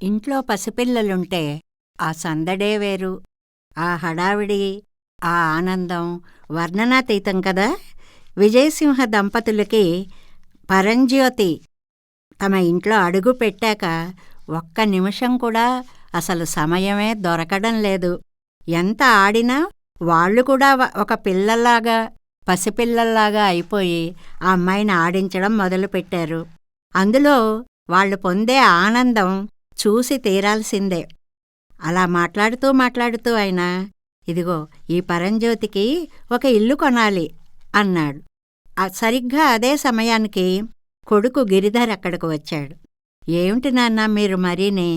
ఇంట్లో పసిపిల్లలుంటే ఆ సందడే వేరు ఆ హడావిడి ఆ ఆనందం వర్ణనాతీతం కదా? విజయసింహ దంపతులకి పరంజ్యోతి తమ ఇంట్లో అడుగు పెట్టాక ఒక్క నిమిషం కూడా అసలు సమయమే దొరకడం లేదు. ఎంత ఆడినా వాళ్ళు కూడా ఒక పిల్లల్లాగా పసిపిల్లల్లాగా అయిపోయి ఆ అమ్మాయిని ఆడించడం మొదలుపెట్టారు. అందులో వాళ్ళు పొందే ఆనందం చూసి తీరాల్సిందే. అలా మాట్లాడుతూ మాట్లాడుతూ ఆయన ఇదిగో ఈ పరంజ్యోతికి ఒక ఇల్లు కొనాలి అన్నాడు. సరిగ్గా అదే సమయానికి కొడుకు గిరిధర్ అక్కడికి వచ్చాడు. ఏమిటి నాన్న మీరు మరీని?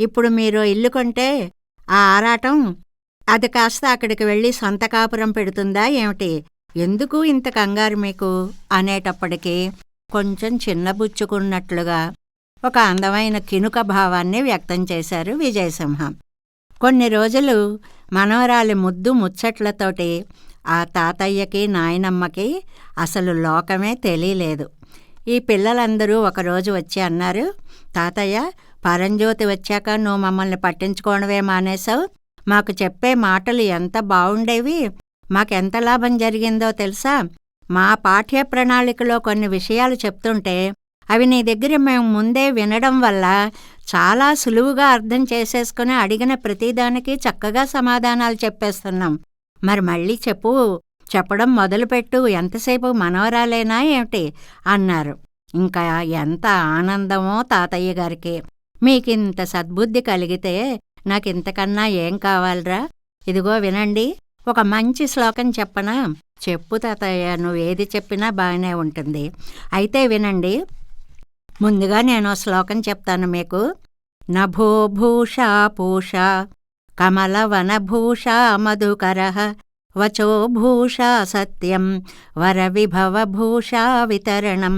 ఇప్పుడు మీరు ఇల్లు కొంటే ఆ ఆరాటం అది కాస్త అక్కడికి వెళ్ళి సొంత కాపురం పెడుతుందా ఏమిటి? ఎందుకు ఇంత కంగారు మీకు? అనేటప్పటికీ కొంచెం చిన్నబుచ్చుకున్నట్లుగా ఒక అందమైన కినుక భావాన్ని వ్యక్తం చేశారు విజయసింహం. కొన్ని రోజులు మనవరాలి ముద్దు ముచ్చట్లతోటి ఆ తాతయ్యకి నాయనమ్మకి అసలు లోకమే తెలియలేదు. ఈ పిల్లలందరూ ఒకరోజు వచ్చి అన్నారు తాతయ్య పరంజ్యోతి వచ్చాక నువ్వు మమ్మల్ని పట్టించుకోవడమే మానేశావు. మాకు చెప్పే మాటలు ఎంత బావుండేవి? మాకెంత లాభం జరిగిందో తెలుసా? మా పాఠ్య ప్రణాళికలో కొన్ని విషయాలు చెప్తుంటే అవి నీ దగ్గర మేము ముందే వినడం వల్ల చాలా సులువుగా అర్థం చేసేసుకుని అడిగిన ప్రతిదానికి చక్కగా సమాధానాలు చెప్పేస్తున్నాం. మరి మళ్ళీ చెప్పు చెప్పడం మొదలుపెట్టు ఎంతసేపు మనవరాలేనా ఏమిటి? అన్నారు. ఇంకా ఎంత ఆనందమో తాతయ్య గారికి. మీకింత సద్బుద్ధి కలిగితే నాకింతకన్నా ఏం కావాలరా? ఇదిగో వినండి ఒక మంచి శ్లోకం చెప్పనా? చెప్పు తాతయ్య నువ్వేది చెప్పినా బాగానే ఉంటుంది. అయితే వినండి ముందుగా నేను శ్లోకం చెప్తాను మీకు. నభో భూషా పూషా కమలవనభూషా మధుకర వచోభూషా సత్యం వరవిభవభూషా వితరణం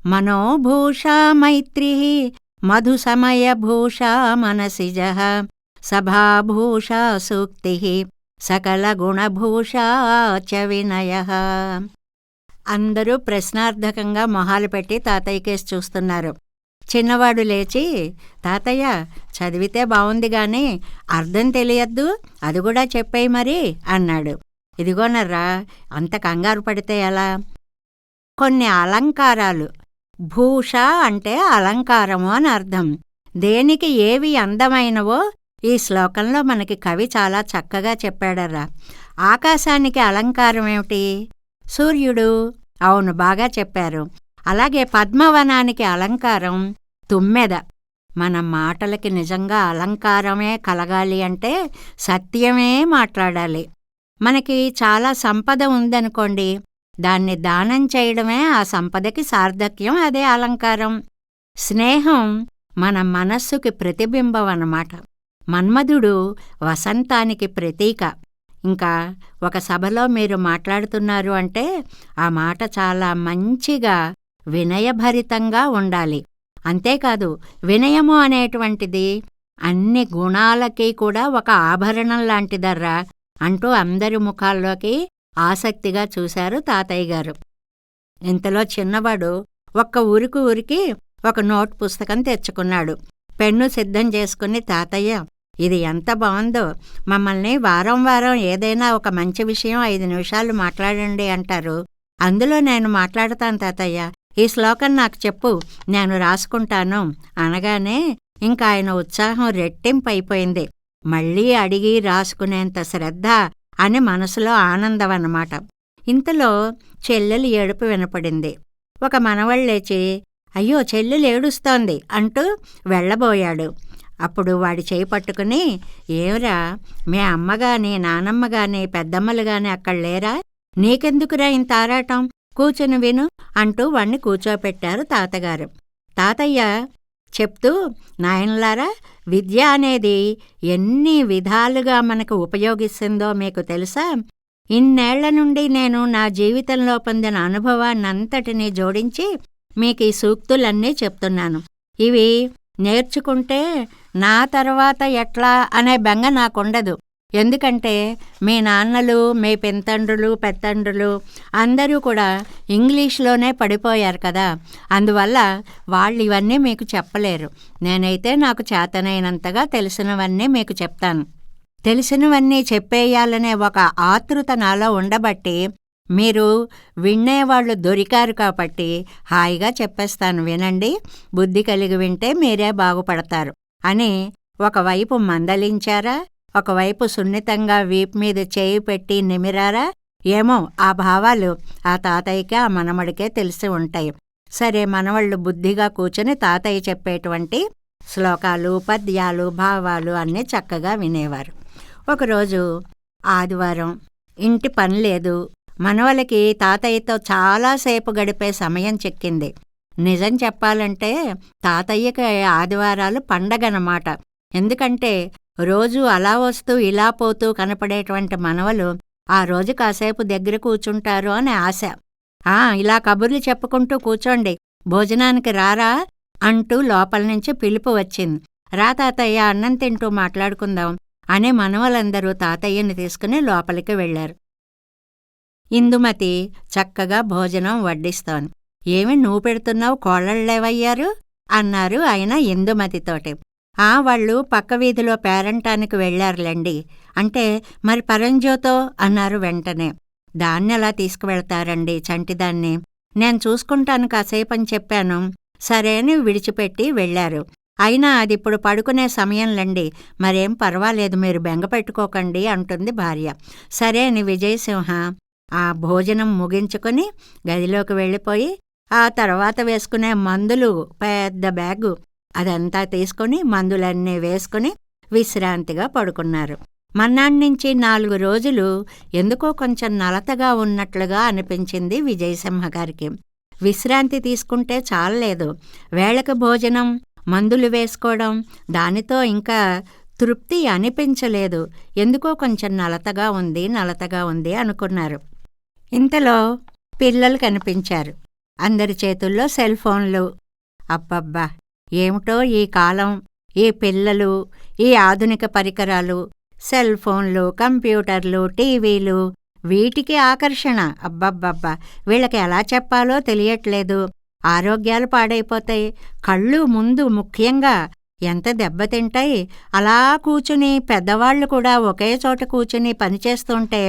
మనోభూషా మైత్రి మధుసమయభూషా మనసిజ సభాభూషా సూక్తి సకలగుణభూషా చ వినయ అందరూ ప్రశ్నార్థకంగా మొహాలు పెట్టి తాతయ్య కేసు చూస్తున్నారు. చిన్నవాడు లేచి తాతయ్య చదివితే బాగుంది గాని అర్థం తెలియద్దు అది కూడా చెప్పేయి మరి అన్నాడు. ఇదిగోనర్రా అంత కంగారు పడితే ఎలా? కొన్ని అలంకారాలు. భూష అంటే అలంకారము అని అర్థం. దేనికి ఏవి అందమైనవో ఈ శ్లోకంలో మనకి కవి చాలా చక్కగా చెప్పాడర్రా. ఆకాశానికి అలంకారం ఏమిటి సూర్యుడు. అవును బాగా చెప్పారు. అలాగే పద్మవనానికి అలంకారం తుమ్మెద. మన మాటలకి నిజంగా అలంకారమే కలగాలి అంటే సత్యమే మాట్లాడాలి. మనకి చాలా సంపద ఉందనుకోండి దాన్ని దానం చేయడమే ఆ సంపదకి సార్థక్యం అదే అలంకారం. స్నేహం మన మనస్సుకి ప్రతిబింబం అన్నమాట. మన్మధుడు వసంతానికి ప్రతీక. ఇంకా ఒక సభలో మీరు మాట్లాడుతున్నారు అంటే ఆ మాట చాలా మంచిగా వినయభరితంగా ఉండాలి. అంతేకాదు వినయము అనేటువంటిది అన్ని గుణాలకి కూడా ఒక ఆభరణం లాంటిదర్రా అంటూ అందరి ముఖాల్లోకి ఆసక్తిగా చూశారు తాతయ్య గారు. ఇంతలో చిన్నవాడు ఒక్క ఊరికి ఊరికి ఒక నోట్ పుస్తకం తెచ్చుకున్నాడు. పెన్ను సిద్ధం చేసుకుని తాతయ్య ఇది ఎంత బాగుందో. మమ్మల్ని వారం వారం ఏదైనా ఒక మంచి విషయం ఐదు నిమిషాలు మాట్లాడండి అంటారు. అందులో నేను మాట్లాడతాను తాతయ్య. ఈ శ్లోకం నాకు చెప్పు. నేను రాసుకుంటాను. అనగానే ఇంకా ఆయన ఉత్సాహం రెట్టింపు అయిపోయింది. మళ్ళీ అడిగి రాసుకునేంత శ్రద్ధ అని మనసులో ఆనందం అన్నమాట. ఇంతలో చెల్లెలు ఏడుపు వినపడింది. ఒక మనవళ్ళేచి అయ్యో చెల్లెలు ఏడుస్తోంది అంటూ వెళ్ళబోయాడు. అప్పుడు వాడి చేయి పట్టుకుని ఏవరా మీ అమ్మగాని నానమ్మగాని పెద్దమ్మలుగాని అక్కడ లేరా? నీకెందుకురా ఇంత ఆరాటం? కూచుని విను అంటూ వాణ్ణి కూర్చోపెట్టారు తాతగారు. తాతయ్య చెప్తూ నాయనలారా విద్య అనేది ఎన్ని విధాలుగా మనకు ఉపయోగిస్తుందో మీకు తెలుసా? ఇన్నేళ్ళ నుండి నేను నా జీవితంలో పొందిన అనుభవాన్నంతటినీ జోడించి మీకు ఈ సూక్తులన్నీ చెప్తున్నాను. ఇవి నేర్చుకుంటే నా తర్వాత ఎట్లా అనే బెంగ నాకుండదు. ఎందుకంటే మీ నాన్నలు మీ పెంతండ్రులు పెత్తండ్రులు అందరూ కూడా ఇంగ్లీష్లోనే పడిపోయారు కదా. అందువల్ల వాళ్ళు ఇవన్నీ మీకు చెప్పలేరు. నేనైతే నాకు చేతనైనంతగా తెలిసినవన్నీ మీకు చెప్తాను. తెలిసినవన్నీ చెప్పేయాలనే ఒక ఆతృత నాలో ఉండబట్టి మీరు వినేవాళ్ళు దొరికారు కాబట్టి హాయిగా చెప్పేస్తాను వినండి. బుద్ధి కలిగి వింటే మీరే బాగుపడతారు. అని ఒకవైపు మందలించారా? ఒకవైపు సున్నితంగా వీపు మీద చేయి పెట్టి నిమిరారా? ఏమో ఆ భావాలు ఆ తాతయ్యకి ఆ మనమడికే తెలిసి ఉంటాయి. సరే మనవళ్ళు బుద్ధిగా కూర్చొని తాతయ్య చెప్పేటువంటి శ్లోకాలు పద్యాలు భావాలు అన్నీ చక్కగా వినేవారు. ఒకరోజు ఆదివారం ఇంటి పని లేదు. మనవలకి తాతయ్యతో చాలాసేపు గడిపే సమయం చెక్కింది. నిజం చెప్పాలంటే తాతయ్యకి ఆదివారాలు పండగనమాట. ఎందుకంటే రోజు అలా వస్తూ ఇలా పోతూ కనపడేటువంటి మనవలు ఆ రోజు కాసేపు దగ్గర కూర్చుంటారు అని ఆశ. ఆ ఇలా కబుర్లు చెప్పుకుంటూ కూర్చోండి. భోజనానికి రారా? అంటూ లోపల నుంచి పిలుపు వచ్చింది. రా తాతయ్య అన్నం తింటూ మాట్లాడుకుందాం అనే మనవలందరూ తాతయ్యని తీసుకుని లోపలికి వెళ్ళారు ఇందుమతి చక్కగా భోజనం వడ్డిస్తోంది. ఏమి నువ్వు పెడుతున్నావు? కోళ్ళళ్ళేవయ్యారు అన్నారు ఆయన ఇందుమతితోటి. ఆ వాళ్ళు పక్క వీధిలో పేరంటానికి వెళ్ళారులేండి అంటే మరి పరంజ్యోతో అన్నారు వెంటనే. దాన్ని ఎలా తీసుకువెళ్తారండి చంటిదాన్ని? నేను చూసుకుంటాను కాసేపని చెప్పాను. సరే అని విడిచిపెట్టి వెళ్ళారు అయినా అది ఇప్పుడు పడుకునే సమయంలండి. మరేం పర్వాలేదు మీరు బెంగ పెట్టుకోకండి అంటుంది భార్య. సరే అని విజయసింహ ఆ భోజనం ముగించుకొని గదిలోకి వెళ్ళిపోయి ఆ తర్వాత వేసుకునే మందులు పెద్ద బ్యాగు అదంతా తీసుకొని మందులన్నీ వేసుకుని విశ్రాంతిగా పడుకున్నారు. మన్నాణ్ణించి నాలుగు రోజులు ఎందుకో కొంచెం నలతగా ఉన్నట్లుగా అనిపించింది విజయసింహ గారికి. విశ్రాంతి తీసుకుంటే చాలలేదు. వేళకు భోజనం మందులు వేసుకోవడం దానితో ఇంకా తృప్తి అనిపించలేదు. ఎందుకో కొంచెం నలతగా ఉంది నలతగా ఉంది అనుకున్నారు. ఇంతలో పిల్లలు కనిపించారు. అందరి చేతుల్లో సెల్ ఫోన్లు. అబ్బబ్బా! ఏమిటో ఈ కాలం ఈ పిల్లలు ఈ ఆధునిక పరికరాలు సెల్ ఫోన్లు కంప్యూటర్లు టీవీలు వీటికి ఆకర్షణ. అబ్బబ్బబ్బా! వీళ్ళకి ఎలా చెప్పాలో తెలియట్లేదు. ఆరోగ్యాలు పాడైపోతాయి. కళ్ళు ముందు ముఖ్యంగా ఎంత దెబ్బతింటాయి అలా కూచుని పెద్దవాళ్ళు కూడా ఒకే చోట కూచుని పనిచేస్తుంటే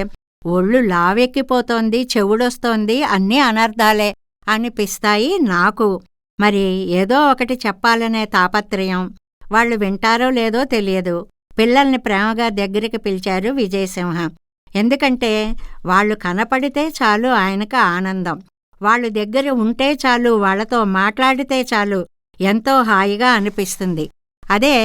ఒళ్ళు లావెక్కిపోతోంది చెవుడొస్తోంది అన్నీ అనర్థాలే అనిపిస్తాయి నాకు. మరి ఏదో ఒకటి చెప్పాలనే తాపత్రయం. వాళ్ళు వింటారో లేదో తెలియదు. పిల్లల్ని ప్రేమగా దగ్గరికి పిలిచారు విజయసింహ. ఎందుకంటే వాళ్ళు కనపడితే చాలు ఆయనకు ఆనందం. వాళ్ళు దగ్గర ఉంటే చాలు వాళ్ళతో మాట్లాడితే చాలు ఎంతో హాయిగా అనిపిస్తుంది. అదే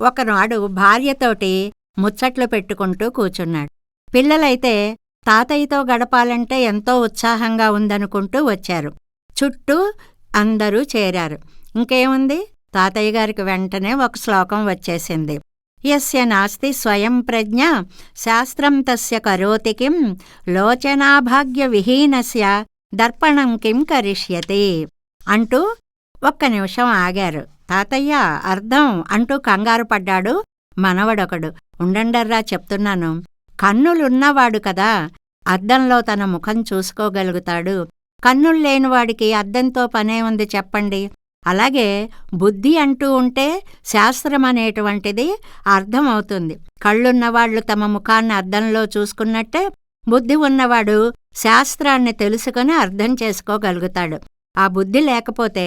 ఒకనాడు భార్యతోటి ముచ్చట్లు పెట్టుకుంటూ కూచున్నాడు పిల్లలైతే తాతయ్యతో గడపాలంటే ఎంతో ఉత్సాహంగా ఉందనుకుంటూ వచ్చారు. చుట్టూ అందరూ చేరారు. ఇంకేముంది? తాతయ్య గారికి వెంటనే ఒక శ్లోకం వచ్చేసింది. యస్య నాస్తి స్వయం ప్రజ్ఞ శాస్త్రం తస్య కరోతి కిం లోచనాభాగ్య విహీనస్య దర్పణం కిం కరిష్యతి అంటూ ఒక్క నిమిషం ఆగారు. తాతయ్య అర్థం అంటూ కంగారు పడ్డాడు మనవడొకడు. ఉండండర్రా చెప్తున్నాను. కన్నులున్నవాడు కదా అద్దంలో తన ముఖం చూసుకోగలుగుతాడు. కన్నుల్లేనివాడికి అద్దంతో పనే ఉంది చెప్పండి. అలాగే బుద్ధి అంటూ ఉంటే శాస్త్రం అనేటువంటిది అర్థమవుతుంది. కళ్ళున్నవాళ్ళు తమ ముఖాన్ని అద్దంలో చూసుకున్నట్టే బుద్ధి ఉన్నవాడు శాస్త్రాన్ని తెలుసుకుని అర్థం చేసుకోగలుగుతాడు. ఆ బుద్ధి లేకపోతే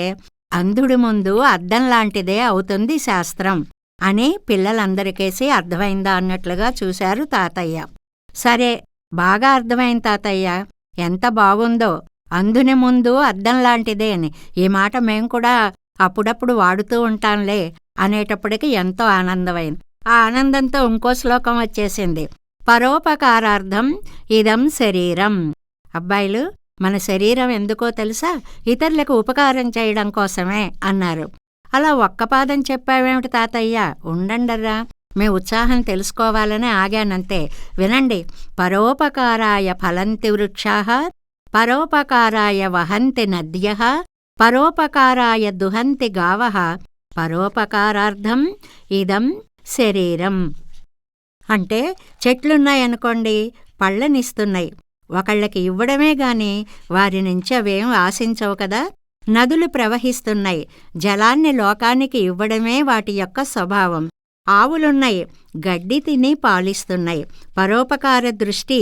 అంధుడి ముందు అద్దం లాంటిదే అవుతుంది శాస్త్రం. అని పిల్లలందరికేసి అర్థమైందా అన్నట్లుగా చూశారు తాతయ్య. సరే బాగా అర్థమైంది తాతయ్య. ఎంత బాగుందో అందుని ముందు అద్దం లాంటిదే అని. ఈ మాట మేం కూడా అప్పుడప్పుడు వాడుతూ ఉంటాంలే అనేటప్పటికి ఎంతో ఆనందమైంది. ఆ ఆనందంతో ఇంకో శ్లోకం వచ్చేసింది. పరోపకారార్థం ఇదం శరీరం. అబ్బాయిలు మన శరీరం ఎందుకో తెలుసా? ఇతరులకు ఉపకారం చేయడం కోసమే అన్నారు. అలా ఒక్కపాదం చెప్పావేమిటి తాతయ్య? ఉండండర్రా. మీ ఉత్సాహం తెలుసుకోవాలని ఆగానంతే. వినండి. పరోపకారాయ ఫలంతి వృక్షా పరోపకారాయ వహంతి నద్య పరోపకారాయ దుహంతి గావ. పరోపకారార్థం ఇదం శరీరం. అంటే చెట్లున్నాయనుకోండి పళ్ళనిస్తున్నాయి. ఒకళ్ళకి ఇవ్వడమే గాని వారి నుంచి అవేం ఆశించవు కదా? నదులు ప్రవహిస్తున్నాయి. జలాన్ని లోకానికి ఇవ్వడమే వాటి యొక్క స్వభావం. ఆవులున్నాయి. గడ్డి తిని పాలిస్తున్నాయి. పరోపకార దృష్టి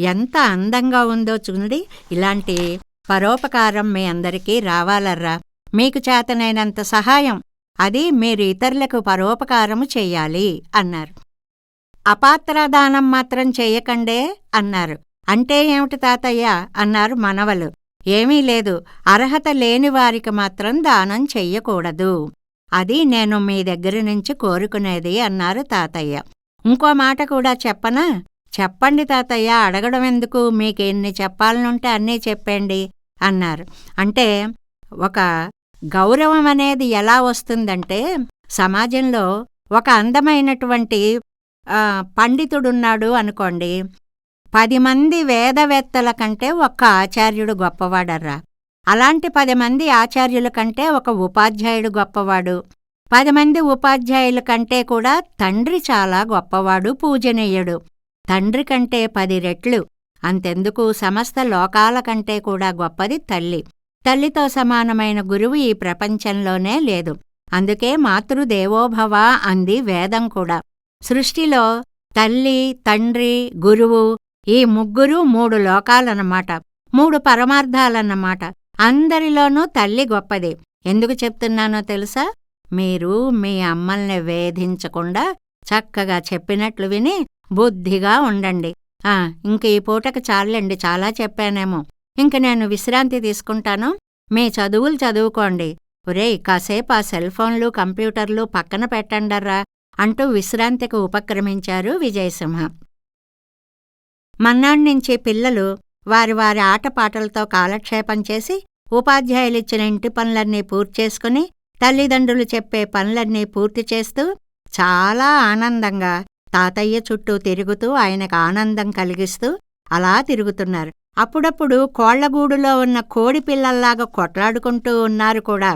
ఎంత అందంగా ఉందో చూడండి. ఇలాంటి పరోపకారం మీ అందరికీ రావాలర్రా. మీకు చేతనైనంత సహాయం. అది మీరు ఇతరులకు పరోపకారము చెయ్యాలి అన్నారు. అపాత్రదానం మాత్రం చెయ్యకండే అన్నారు. అంటే ఏమిటి తాతయ్య? అన్నారు మనవలు. ఏమీ లేదు. అర్హత లేని వారికి మాత్రం దానం చెయ్యకూడదు. అది నేను మీ దగ్గర నుంచి కోరుకునేది అన్నారు తాతయ్య. ఇంకో మాట కూడా చెప్పనా? చెప్పండి తాతయ్య అడగడం ఎందుకు? మీకు ఎన్ని చెప్పాలనుంటే అన్నీ చెప్పండి అన్నారు. అంటే ఒక గౌరవం అనేది ఎలా వస్తుందంటే సమాజంలో ఒక అందమైనటువంటి పండితుడున్నాడు అనుకోండి. పది మంది వేదవేత్తల కంటే ఒక్క ఆచార్యుడు గొప్పవాడర్రా. అలాంటి పది మంది ఆచార్యుల కంటే ఒక ఉపాధ్యాయుడు గొప్పవాడు. పది మంది ఉపాధ్యాయుల కంటే కూడా తండ్రి చాలా గొప్పవాడు పూజనీయుడు. తండ్రి కంటే పది రెట్లు. అంతెందుకు సమస్త లోకాల కంటే కూడా గొప్పది తల్లి. తల్లితో సమానమైన గురువు ఈ ప్రపంచంలోనే లేదు. అందుకే మాతృదేవోభవ అంది వేదం కూడా. సృష్టిలో తల్లి తండ్రి గురువు ఈ ముగ్గురు మూడు లోకాలన్నమాట మూడు పరమార్థాలన్నమాట. అందరిలోనూ తల్లి గొప్పదే. ఎందుకు చెప్తున్నానో తెలుసా? మీరు మీ అమ్మల్ని వేధించకుండా చక్కగా చెప్పినట్లు విని బుద్ధిగా ఉండండి. ఆ ఇంక ఈ పూటకు చాలండి చాలా చెప్పానేమో. ఇంక నేను విశ్రాంతి తీసుకుంటాను. మీ చదువులు చదువుకోండి. ఒరేయ్ కాసేపు ఆ సెల్ఫోన్లు కంప్యూటర్లు పక్కన పెట్టండర్రా అంటూ విశ్రాంతికి ఉపక్రమించారు విజయసింహ. మన్నాణ్ణించి పిల్లలు వారి వారి ఆటపాటలతో కాలక్షేపం చేసి ఉపాధ్యాయులిచ్చిన ఇంటి పనులన్నీ పూర్తి చేసుకుని తల్లిదండ్రులు చెప్పే పనులన్నీ పూర్తి చేస్తూ చాలా ఆనందంగా తాతయ్య చుట్టూ తిరుగుతూ ఆయనకు ఆనందం కలిగిస్తూ అలా తిరుగుతున్నారు. అప్పుడప్పుడు కోళ్ళగూడులో ఉన్న కోడి పిల్లల్లాగా కొట్లాడుకుంటూ ఉన్నారు కూడా.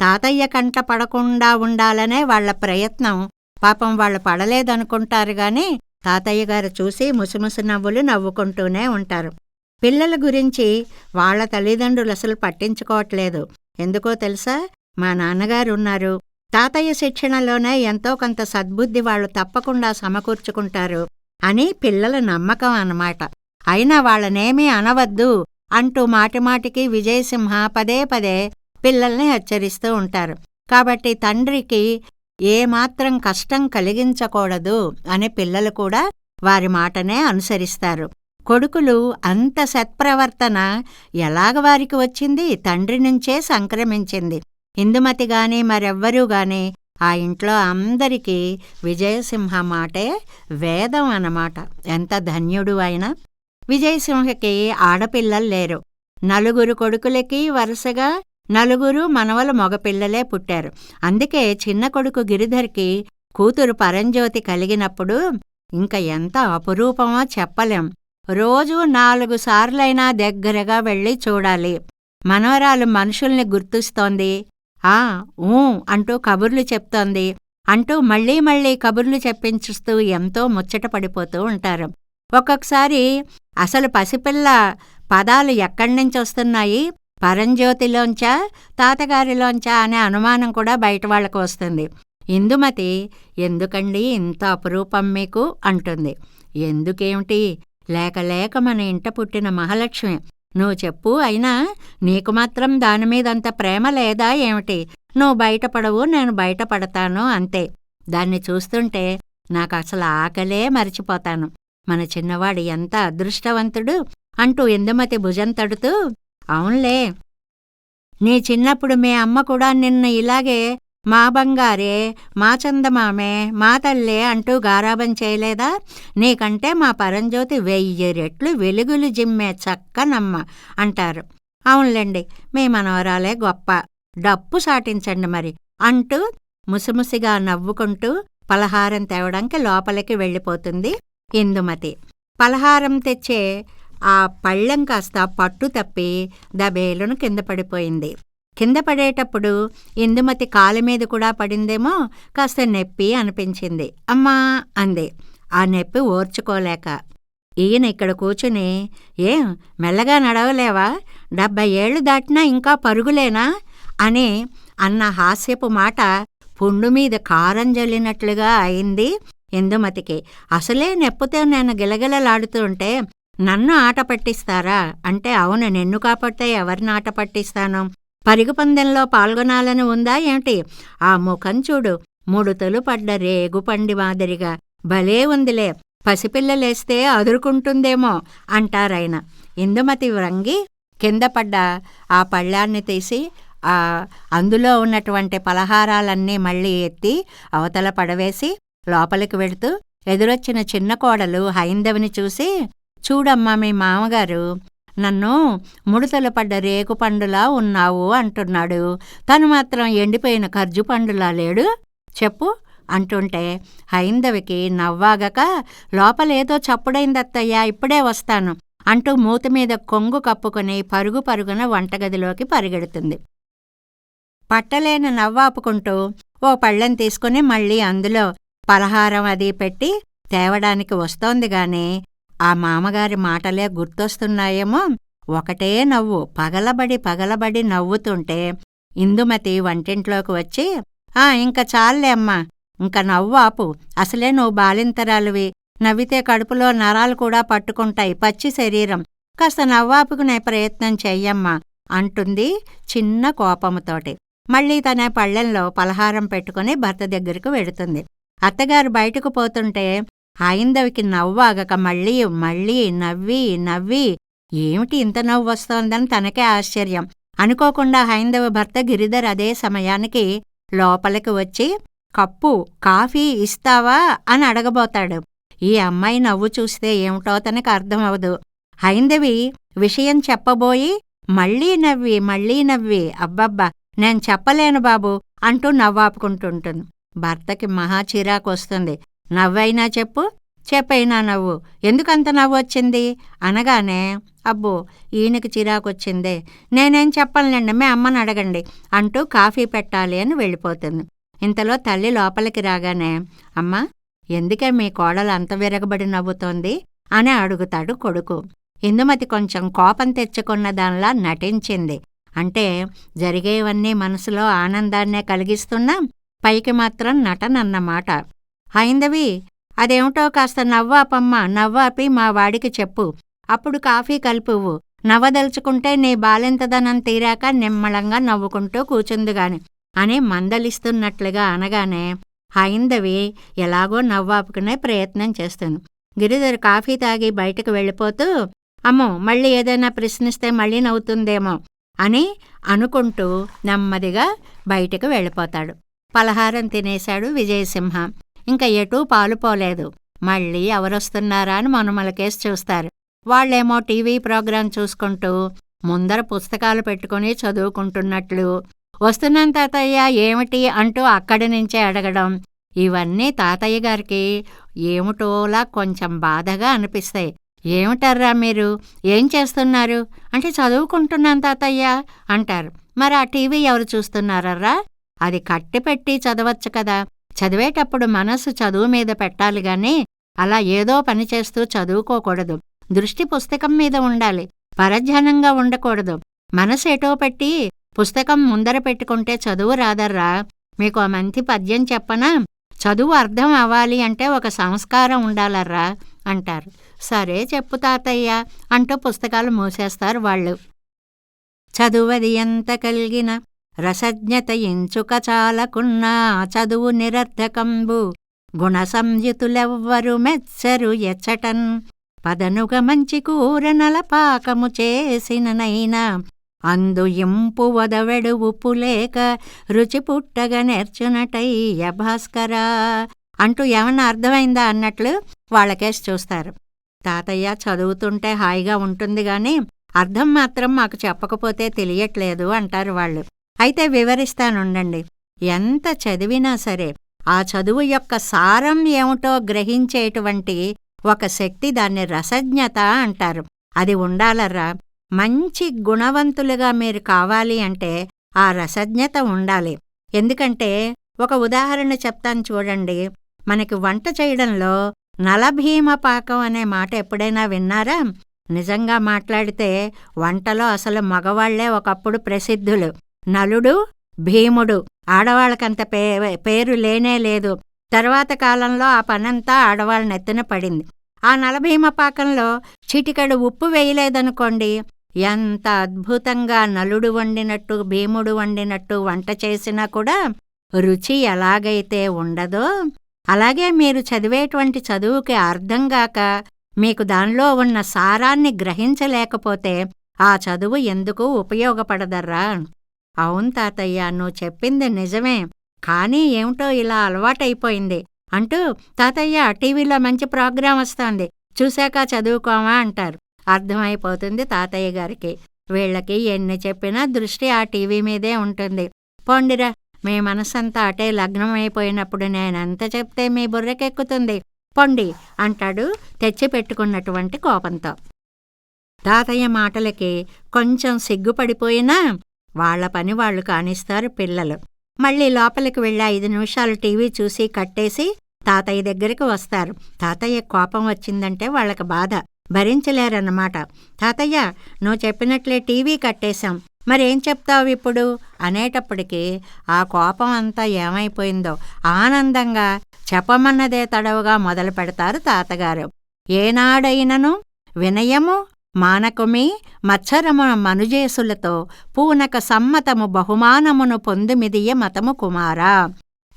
తాతయ్య కంట పడకుండా ఉండాలనే వాళ్ళ ప్రయత్నం పాపం వాళ్ళు పడలేదనుకుంటారు గాని తాతయ్య గారు చూసి ముసుముసు నవ్వులు నవ్వుకుంటూనే ఉంటారు. పిల్లల గురించి వాళ్ళ తల్లిదండ్రులు అసలు పట్టించుకోవట్లేదు. ఎందుకో తెలుసా? మా నాన్నగారు ఉన్నారు. తాతయ్య శిక్షణలోనే ఎంతో కొంత సద్బుద్ధి వాళ్ళు తప్పకుండా సమకూర్చుకుంటారు అని పిల్లల నమ్మకం అన్నమాట. అయినా వాళ్ళనేమీ అనవద్దు అంటూ మాటిమాటికి విజయసింహ పదే పదే పిల్లల్ని హెచ్చరిస్తూ ఉంటారు. కాబట్టి తండ్రికి ఏమాత్రం కష్టం కలిగించకూడదు అని పిల్లలు కూడా వారి మాటనే అనుసరిస్తారు. కొడుకులు అంత సత్ప్రవర్తన ఎలాగ వారికి వచ్చింది? తండ్రి నుంచే సంక్రమించింది. ఇందుమతి గాని మరెవ్వరూ గాని ఆ ఇంట్లో అందరికీ విజయసింహ మాటే వేదం అన్నమాట. ఎంత ధన్యుడు అయినా. విజయసింహకి ఆడపిల్లలు లేరు. నలుగురు కొడుకులకి వరుసగా నలుగురు మనవల మగపిల్లలే పుట్టారు. అందుకే చిన్న కొడుకు గిరిధర్కి కూతురు పరంజ్యోతి కలిగినప్పుడు ఇంక ఎంత అపురూపమో చెప్పలేం. రోజూ నాలుగు సార్లైనా దగ్గరగా వెళ్ళి చూడాలి. మనవరాలు మనుషుల్ని గుర్తుస్తోంది. ఆ ఊ అంటూ కబుర్లు చెప్తోంది. అంటూ మళ్ళీ మళ్ళీ కబుర్లు చెప్పించుస్తూ ఎంతో ముచ్చట పడిపోతూ ఉంటారు. ఒక్కొక్కసారి అసలు పసిపిల్ల పదాలు ఎక్కడి నుంచి వస్తున్నాయి? పరంజ్యోతిలోంచా తాతగారిలోంచా అనే అనుమానం కూడా బయట వాళ్ళకు వస్తుంది. ఇందుమతి ఎందుకండి ఇంత అపురూపం మీకు? అంటుంది. ఎందుకేమిటి? లేక లేక మన ఇంట పుట్టిన మహాలక్ష్మి. నువ్వు చెప్పు అయినా నీకు మాత్రం దానిమీదంత ప్రేమ లేదా ఏమిటి? నువ్వు బయటపడవు నేను బయటపడతాను అంతే. దాన్ని చూస్తుంటే నాకు అసలు ఆకలే మరిచిపోతాను. మన చిన్నవాడు ఎంత అదృష్టవంతుడు! అంటూ ఇందుమతి భుజం తడుతూ అవునులే. నీ చిన్నప్పుడు మీ అమ్మ కూడా నిన్న ఇలాగే మా బంగారే మా చందమామే మా తల్లే అంటూ గారాబం చేయలేదా? నీకంటే మా పరంజ్యోతి వెయ్యి రెట్లు వెలుగులు జిమ్మే చక్కనమ్మ అంటారు. అవునులేండి మీ మనవరాలే గొప్ప. డప్పు సాటించండి మరి అంటూ ముసిముసిగా నవ్వుకుంటూ పలహారం తేవడానికి లోపలికి వెళ్ళిపోతుంది ఇందుమతి. పలహారం తెచ్చే ఆ పళ్ళెం కాస్త పట్టు తప్పి దబేలును కింద పడిపోయింది. కింద పడేటప్పుడు ఇందుమతి కాలి మీద కూడా పడిందేమో కాస్త నొప్పి అనిపించింది. అమ్మా! అంది. ఆ నొప్పి ఓర్చుకోలేక. ఈయన ఇక్కడ కూర్చుని ఏం మెల్లగా నడవలేవా? డెబ్బై ఏళ్ళు దాటినా ఇంకా పరుగులేనా? అని అన్న హాస్యపు మాట పుండు మీద కారం జల్లినట్లుగా అయింది ఇందుమతికి. అసలే నెప్పుతో నేను గిలగిలలాడుతుంటే నన్ను ఆట పట్టిస్తారా? అంటే అవును నిన్ను కాపాడితే ఎవరిని ఆట పట్టిస్తాను? పరుగు పందెంలో పాల్గొనాలని ఉందా ఏమిటి? ఆ ముఖం చూడు ముడుతలు పడ్డ రేగుపండి మాదిరిగా. భలే ఉందిలే పసిపిల్లలేస్తే అదురుకుంటుందేమో అంటారాయన ఇందుమతి వ్రంగి కింద పడ్డ ఆ పళ్ళాన్ని తీసి ఆ అందులో ఉన్నటువంటి పలహారాలన్నీ మళ్ళీ ఎత్తి అవతల పడవేసి లోపలికి వెళుతూ ఎదురొచ్చిన చిన్న కోడలు హైందవిని చూసి చూడమ్మా మీ మామగారు నన్ను ముడతలు పడ్డ రేకు పండులా ఉన్నావు అంటున్నాడు. తను మాత్రం ఎండిపోయిన ఖర్జు పండులా లేడు. చెప్పు అంటుంటే హైందవికి నవ్వాగక లోపలేదో చప్పుడైందత్తయ్యా ఇప్పుడే వస్తాను అంటూ మూత మీద కొంగు కప్పుకొని పరుగు పరుగున వంటగదిలోకి పరిగెడుతుంది. పట్టలేని నవ్వాపుకుంటూ ఓ పళ్ళెం తీసుకుని మళ్ళీ అందులో పలహారం అది పెట్టి తేవడానికి వస్తోంది గాని ఆ మామగారి మాటలే గుర్తొస్తున్నాయేమో. ఒకటే నవ్వు. పగలబడి పగలబడి నవ్వుతుంటే ఇందుమతి వంటింట్లోకి వచ్చి ఆ ఇంక చాలే అమ్మా. ఇంక నవ్వు ఆపు. అసలే నువ్వు బాలింతరాలువి. నవ్వితే కడుపులో నరాలు కూడా పట్టుకుంటాయి. పచ్చి శరీరం. కాస్త నవ్వాపుకునే ప్రయత్నం చెయ్యమ్మా అంటుంది చిన్న కోపముతోటి. మళ్ళీ తన పళ్ళెంలో పలహారం పెట్టుకుని భర్త దగ్గరకు వెడుతుంది అత్తగారు బయటకు పోతుంటే హైందవికి నవ్వాగక మళ్ళీ మళ్ళీ నవ్వి నవ్వి ఏమిటి ఇంత నవ్వు వస్తోందని తనకే ఆశ్చర్యం. అనుకోకుండా హైందవ భర్త గిరిధర్ అదే సమయానికి లోపలికి వచ్చి కప్పు కాఫీ ఇస్తావా? అని అడగబోతాడు. ఈ అమ్మాయి నవ్వు చూస్తే ఏమిటో తనకు అర్థమవదు. హైందవి విషయం చెప్పబోయి మళ్ళీ నవ్వి మళ్ళీ నవ్వి అబ్బబ్బా నేను చెప్పలేను బాబు అంటూ నవ్వాపుకుంటుంటుంది. భర్తకి మహా చిరాకు వస్తుంది నవ్వైనా చెప్పు చెప్పైనా నవ్వు. ఎందుకంత నవ్వు వచ్చింది అనగానే అబ్బో ఈయనకి చిరాకొచ్చిందే. నేనేం చెప్పలేండి మీ అమ్మని అడగండి అంటూ కాఫీ పెట్టాలి అని వెళ్ళిపోతుంది. ఇంతలో తల్లి లోపలికి రాగానే అమ్మా ఎందుకే మీ కోడలు అంత విరగబడి నవ్వుతోంది? అని అడుగుతాడు కొడుకు. ఇందుమతి కొంచెం కోపం తెచ్చుకున్న దానిలా నటించింది. అంటే జరిగేవన్నీ మనసులో ఆనందాన్నే కలిగిస్తున్నా పైకి మాత్రం నటనన్నమాట. హైందవి అదేమిటో కాస్త నవ్వాపమ్మ నవ్వాపి మా వాడికి చెప్పు. అప్పుడు కాఫీ కలుపువు. నవ్వదలుచుకుంటే నీ బాలింతదనం తీరాక నిమ్మళంగా నవ్వుకుంటూ కూచుందుగాని. అని మందలిస్తున్నట్లుగా అనగానే హైందవి ఎలాగో నవ్వాపుకునే ప్రయత్నం చేస్తుంది. గిరిధర్ కాఫీ తాగి బయటకు వెళ్ళిపోతూ అమ్మో మళ్ళీ ఏదైనా ప్రశ్నిస్తే మళ్ళీ నవ్వుతుందేమో అని అనుకుంటూ నెమ్మదిగా బయటకు వెళ్ళిపోతాడు. పలహారం తినేశాడు విజయసింహ. ఇంకా ఎటూ పాలుపోలేదు మళ్ళీ ఎవరొస్తున్నారా అని మనుమలకేసి చూస్తారు. వాళ్ళేమో టీవీ ప్రోగ్రాం చూసుకుంటూ ముందర పుస్తకాలు పెట్టుకుని చదువుకుంటున్నట్లు. వస్తున్నాను తాతయ్య ఏమిటి అంటూ అక్కడి నుంచే అడగడం. ఇవన్నీ తాతయ్య గారికి ఏమిటోలా కొంచెం బాధగా అనిపిస్తాయి. ఏమిటర్రా మీరు? ఏం చేస్తున్నారు? అంటే చదువుకుంటున్నాను తాతయ్య అంటారు. మరి ఆ టీవీ ఎవరు చూస్తున్నారర్రా? అది కట్టిపెట్టి చదవచ్చు కదా. చదివేటప్పుడు మనసు చదువు మీద పెట్టాలి గాని అలా ఏదో పని చేస్తూ చదువుకోకూడదు. దృష్టి పుస్తకం మీద ఉండాలి. పరధ్యానంగా ఉండకూడదు. మనసు ఎటో పెట్టి పుస్తకం ముందర పెట్టుకుంటే చదువు రాదర్రా. మీకు ఆ మంచి పద్యం చెప్పనా? చదువు అర్థం అవ్వాలి అంటే ఒక సంస్కారం ఉండాలర్రా అంటారు. సరే చెప్పు తాతయ్య అంటూ పుస్తకాలు మూసేస్తారు వాళ్ళు. చదువది ఎంత కలిగిన రసజ్ఞత ఎంచుక చాలకున్నా చదువు నిరర్ధకంబు గుణ సంయుతులెవ్వరు మెచ్చరు ఎచ్చటన్. పదనుగ మంచి కూర నలపాకము చేసిననైనా అందు ఇంపు వదవెడు ఉప్పు లేక రుచి పుట్టగ నేర్చునటయ్య భాస్కరా అంటూ ఏమన్నా అర్థమైందా అన్నట్లు వాళ్ళకేసి చూస్తారు. తాతయ్య చదువుతుంటే హాయిగా ఉంటుంది గాని అర్థం మాత్రం మాకు చెప్పకపోతే తెలియట్లేదు అంటారు వాళ్ళు. అయితే వివరిస్తానుండండి. ఎంత చదివినా సరే ఆ చదువు యొక్క సారం ఏమిటో గ్రహించేటువంటి ఒక శక్తి దాన్ని రసజ్ఞత అంటారు. అది ఉండాలరా? మంచి గుణవంతులుగా మీరు కావాలి అంటే ఆ రసజ్ఞత ఉండాలి. ఎందుకంటే ఒక ఉదాహరణ చెప్తాను చూడండి. మనకి వంట చేయడంలో నలభీమ పాకం అనే మాట ఎప్పుడైనా విన్నారా? నిజంగా మాట్లాడితే వంటలో అసలు మగవాళ్ళే ఒకప్పుడు ప్రసిద్ధులు. నలుడు భీముడు. ఆడవాళ్ళకంత పే పేరు లేనే లేదు. తర్వాత కాలంలో ఆ పనంతా ఆడవాళ్ళ నెత్తిన పడింది. ఆ నలభీమ పాకంలో చిటికడు ఉప్పు వేయలేదనుకోండి ఎంత అద్భుతంగా నలుడు వండినట్టు భీముడు వండినట్టు వంట చేసినా కూడా రుచి ఎలాగైతే ఉండదో అలాగే మీరు చదివేటువంటి చదువుకి అర్థంగాక మీకు దానిలో ఉన్న సారాన్ని గ్రహించలేకపోతే ఆ చదువు ఎందుకు ఉపయోగపడదర్రా? అవును తాతయ్య నువ్వు చెప్పింది నిజమే. కానీ ఏమిటో ఇలా అలవాటైపోయింది అంటూ తాతయ్య టీవీలో మంచి ప్రోగ్రాం వస్తోంది. చూశాక చదువుకోమా అంటారు. అర్థమైపోతుంది తాతయ్య గారికి. వీళ్ళకి ఎన్ని చెప్పినా దృష్టి ఆ టీవీ మీదే ఉంటుంది. పోండిరా మీ మనసంతా అటే లగ్నమైపోయినప్పుడు నేనెంత చెప్తే మీ బుర్రకెక్కుతుంది. పొండి అంటాడు తెచ్చి పెట్టుకున్నటువంటి కోపంతో. తాతయ్య మాటలకి కొంచెం సిగ్గుపడిపోయినా వాళ్ళ పని వాళ్ళు కానిస్తారు పిల్లలు. మళ్ళీ లోపలికి వెళ్ళి ఐదు నిమిషాలు టీవీ చూసి కట్టేసి తాతయ్య దగ్గరికి వస్తారు. తాతయ్య కోపం వచ్చిందంటే వాళ్ళకి బాధ. భరించలేరన్నమాట. తాతయ్య నువ్వు చెప్పినట్లే టీవీ కట్టేశాం. మరేం చెప్తావు ఇప్పుడు? అనేటప్పటికీ ఆ కోపం అంతా ఏమైపోయిందో ఆనందంగా చెప్పమన్నదే తడవుగా మొదలు పెడతారు తాతగారు. ఏనాడైనను వినయము మానకుమి మత్సరము మనుజేసులతో పూనక సమ్మతము బహుమానమును పొందుమిదియ మతము కుమారా.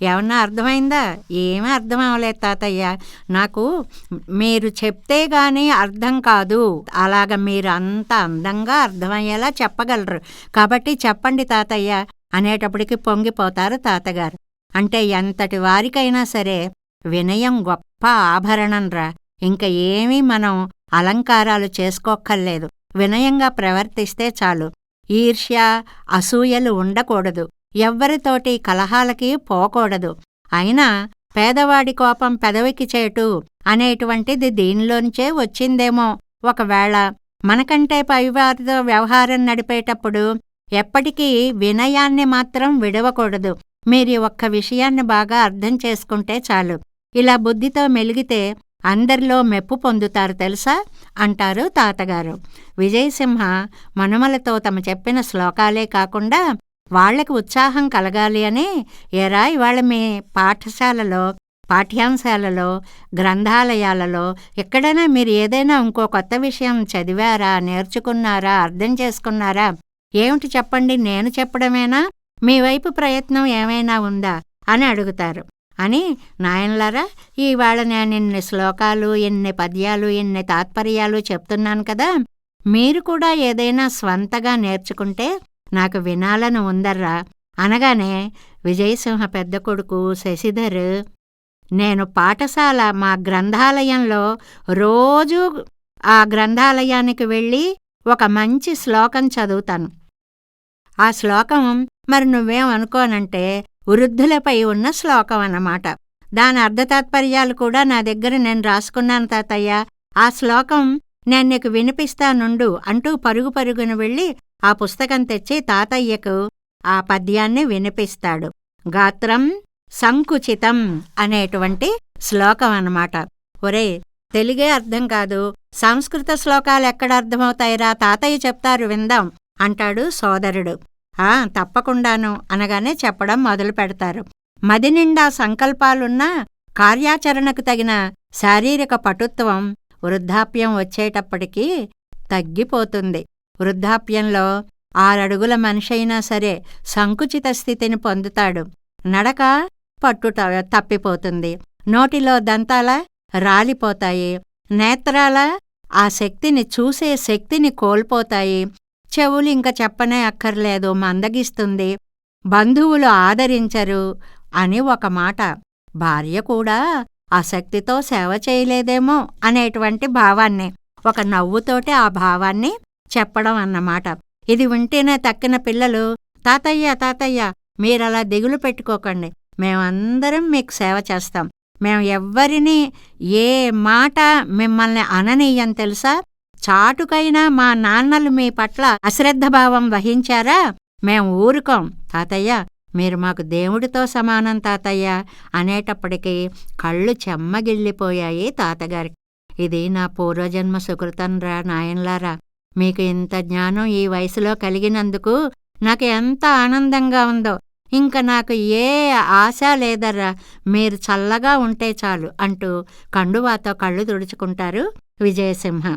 ఏమన్నా అర్థమైందా? ఏమీ అర్థం అవ్వలేదు తాతయ్య. నాకు మీరు చెప్తే గానీ అర్థం కాదు. అలాగ మీరు అంత అందంగా అర్థమయ్యేలా చెప్పగలరు. కాబట్టి చెప్పండి తాతయ్య అనేటప్పటికి పొంగిపోతారు తాతగారు. అంటే ఎంతటి వారికైనా సరే వినయం గొప్ప ఆభరణంరా. ఇంక ఏమీ మనం అలంకారాలు చేసుకోక్కర్లేదు. వినయంగా ప్రవర్తిస్తే చాలు. ఈర్ష్య అసూయలు ఉండకూడదు. ఎవ్వరితోటి కలహాలకి పోకూడదు. అయినా పేదవాడి కోపం పెదవికి చేటు అనేటువంటిది దీనిలోంచే వచ్చిందేమో. ఒకవేళ మనకంటే పైవారితో వ్యవహారం నడిపేటప్పుడు ఎప్పటికీ వినయాన్ని మాత్రం విడవకూడదు. మీరు ఒక్క విషయాన్ని బాగా అర్థం చేసుకుంటే చాలు. ఇలా బుద్ధితో మెలిగితే అందరిలో మెప్పు పొందుతారు తెలుసా? అంటారు తాతగారు. విజయసింహ మనుమలతో తమ చెప్పిన శ్లోకాలే కాకుండా వాళ్ళకు ఉత్సాహం కలగాలి అని ఎరా ఇవాళ మీ పాఠశాలలో పాఠ్యాంశాలలో గ్రంథాలయాలలో ఎక్కడైనా మీరు ఏదైనా ఇంకో కొత్త విషయం చదివారా నేర్చుకున్నారా అర్థం చేసుకున్నారా? ఏమిటి చెప్పండి? నేను చెప్పడమేనా? మీ వైపు ప్రయత్నం ఏమైనా ఉందా? అని అడుగుతారు. అని నాయనలారా ఇవాళ నేను ఇన్ని శ్లోకాలు ఎన్ని పద్యాలు ఎన్ని తాత్పర్యాలు చెప్తున్నాను కదా. మీరు కూడా ఏదైనా స్వంతగా నేర్చుకుంటే నాకు వినాలని ఉందర్రా. అనగానే విజయసింహ పెద్ద కొడుకు శశిధర్ నేను పాఠశాల మా గ్రంథాలయంలో రోజూ ఆ గ్రంథాలయానికి వెళ్ళి ఒక మంచి శ్లోకం చదువుతాను. ఆ శ్లోకం మరి నువ్వేం అనుకోనంటే వృద్ధులపై ఉన్న శ్లోకం అన్నమాట. దాని అర్ధతాత్పర్యాలు కూడా నా దగ్గర నేను రాసుకున్నాను తాతయ్య. ఆ శ్లోకం నేను నీకు వినిపిస్తానుండు అంటూ పరుగు పరుగున వెళ్ళి ఆ పుస్తకం తెచ్చి తాతయ్యకు ఆ పద్యాన్ని వినిపిస్తాడు. గాత్రం సంకుచితం అనేటువంటి శ్లోకం అన్నమాట. ఒరే తెలుగే అర్థం కాదు. సంస్కృత శ్లోకాలు ఎక్కడ అర్థమవుతాయిరా? తాతయ్య చెప్తారు విందాం అంటాడు సోదరుడు. ఆ తప్పకుండాను అనగానే చెప్పడం మొదలు పెడతారు. మదినిండా సంకల్పాలున్నా కార్యాచరణకు తగిన శారీరక పటుత్వం వృద్ధాప్యం వచ్చేటప్పటికీ తగ్గిపోతుంది. వృద్ధాప్యంలో ఆరడుగుల మనిషైనా సరే సంకుచిత స్థితిని పొందుతాడు. నడక పట్టుట తప్పిపోతుంది. నోటిలో దంతాల రాలిపోతాయి. నేత్రాల ఆ శక్తిని చూసే శక్తిని కోల్పోతాయి. చెవులు ఇంక చెప్పనే అక్కర్లేదు మందగిస్తుంది. బంధువులు ఆదరించరు అని ఒక మాట. భార్య కూడా ఆసక్తితో సేవ చేయలేదేమో అనేటువంటి భావాన్ని. ఒక నవ్వుతోటే ఆ భావాన్ని చెప్పడం అన్నమాట. ఇది వింటేనే తక్కిన పిల్లలు తాతయ్య తాతయ్య మీరలా దిగులు పెట్టుకోకండి. మేమందరం మీకు సేవ చేస్తాం. మేము ఎవ్వరినీ ఏ మాట మిమ్మల్ని అననీయం తెలుసా? చాటుకైనా మా నాన్నలు మీ పట్ల అశ్రద్ధభావం వహించారా? మేం ఊరుకోం. తాతయ్య మీరు మాకు దేవుడితో సమానం తాతయ్య అనేటప్పటికీ కళ్ళు చెమ్మగిల్లిపోయాయి తాతగారికి. ఇది నా పూర్వజన్మ సుకృతంరా నాయన్లారా. మీకు ఇంత జ్ఞానం ఈ వయసులో కలిగినందుకు నాకు ఎంత ఆనందంగా ఉందో. ఇంక నాకు ఏ ఆశ లేదర్రా. మీరు చల్లగా ఉంటే చాలు అంటూ కండువాతో కళ్ళు తుడుచుకుంటారు విజయసింహ.